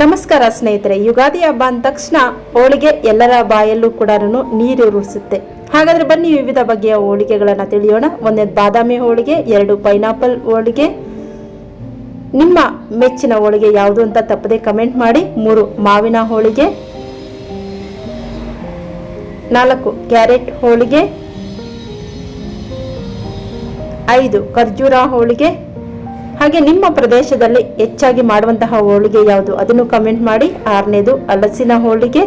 ನಮಸ್ಕಾರ ಸ್ನೇಹಿತರೆ, ಯುಗಾದಿ ಹಬ್ಬ ಅಂದ ತಕ್ಷಣ ಹೋಳಿಗೆ ಎಲ್ಲರ ಬಾಯಲ್ಲೂ ಕೂಡ ನೀರೂರಿಸುತ್ತೆ ಹಾಗಾದ್ರೆ ಬನ್ನಿ ವಿವಿಧ ಬಗೆಯ ಹೋಳಿಗೆಗಳನ್ನು ತಿಳಿಯೋಣ. ಒಂದೇ ಬಾದಾಮಿ ಹೋಳಿಗೆ, ಎರಡು ಪೈನಾಪಲ್ ಹೋಳಿಗೆ. ನಿಮ್ಮ ಮೆಚ್ಚಿನ ಹೋಳಿಗೆ ಯಾವುದು ಅಂತ ತಪ್ಪದೆ ಕಮೆಂಟ್ ಮಾಡಿ. ಮೂರು ಮಾವಿನ ಹೋಳಿಗೆ. ನಾಲ್ಕು ಕ್ಯಾರೆಟ್ ಹೋಳಿಗೆ. ಐದು ಖರ್ಜೂರ ಹೋಳಿಗೆ. ಹಾಗೆ ನಿಮ್ಮ ಪ್ರದೇಶದಲ್ಲಿ ಹೆಚ್ಚಾಗಿ ಮಾಡುವಂತಹ ಹೋಳಿಗೆ ಯಾವುದು? ಅದನ್ನು ಕಮೆಂಟ್ ಮಾಡಿ. ಆರನೇದು, ಹಲಸಿನ ಹೋಳಿಗೆ.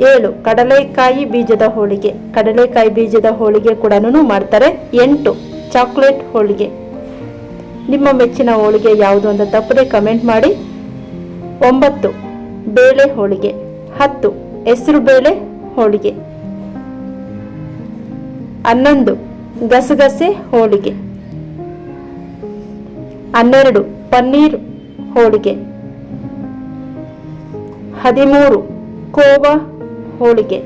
ಏಳು, ಕಡಲೆಕಾಯಿ ಬೀಜದ ಹೋಳಿಗೆ. ಕಡಲೆಕಾಯಿ ಬೀಜದ ಹೋಳಿಗೆ ಕೂಡ ಮಾಡ್ತಾರೆ. ಎಂಟು, ಚಾಕ್ಲೇಟ್ ಹೋಳಿಗೆ. ನಿಮ್ಮ ಮೆಚ್ಚಿನ ಹೋಳಿಗೆ ಯಾವುದು ಅಂತ ತಪ್ಪದೆ ಕಮೆಂಟ್ ಮಾಡಿ. ಒಂಬತ್ತು, ಬೇಳೆ ಹೋಳಿಗೆ. ಹತ್ತು, ಹೆಸರು ಬೇಳೆ ಹೋಳಿಗೆ. ಹನ್ನೊಂದು, ಗಸಗಸೆ ಹೋಳಿಗೆ. ಹನ್ನೆರಡು ಪನ್ನೀರ್ ಹೋಳಿಗೆ. ಹದಿಮೂರು ಕೋವಾ ಹೋಳಿಗೆ.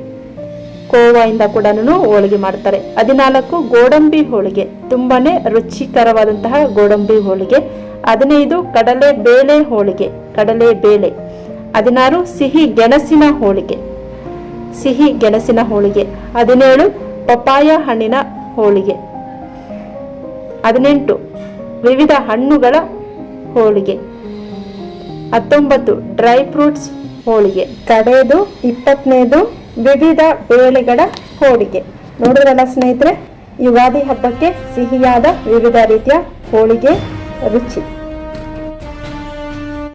ಕೋವಾಯಿಂದ ಕೂಡ ಹೋಳಿಗೆ ಮಾಡ್ತಾರೆ. ಹದಿನಾಲ್ಕು ಗೋಡಂಬಿ ಹೋಳಿಗೆ. ತುಂಬಾನೇ ರುಚಿಕರವಾದಂತಹ ಗೋಡಂಬಿ ಹೋಳಿಗೆ. ಹದಿನೈದು ಕಡಲೆ ಬೇಳೆ ಹೋಳಿಗೆ. ಕಡಲೆ ಬೇಳೆ. ಹದಿನಾರು ಸಿಹಿ ಗೆಣಸಿನ ಹೋಳಿಗೆ. ಸಿಹಿ ಗೆಣಸಿನ ಹೋಳಿಗೆ. ಹದಿನೇಳು ಪಪಾಯ ಹಣ್ಣಿನ ಹೋಳಿಗೆ. ಹದಿನೆಂಟು ವಿವಿಧ ಹಣ್ಣುಗಳ ಹೋಳಿಗೆ. ಹತ್ತೊಂಬತ್ತು ಡ್ರೈ ಫ್ರೂಟ್ಸ್ ಹೋಳಿಗೆ. ಕಡೆಯದು ಇಪ್ಪತ್ತನೇದು ವಿವಿಧ ಬೇಳೆಗಳ ಹೋಳಿಗೆ. ನೋಡಿದಲ್ಲ ಸ್ನೇಹಿತರೆ, ಯುಗಾದಿ ಹಬ್ಬಕ್ಕೆ ಸಿಹಿಯಾದ ವಿವಿಧ ರೀತಿಯ ಹೋಳಿಗೆ ರುಚಿ.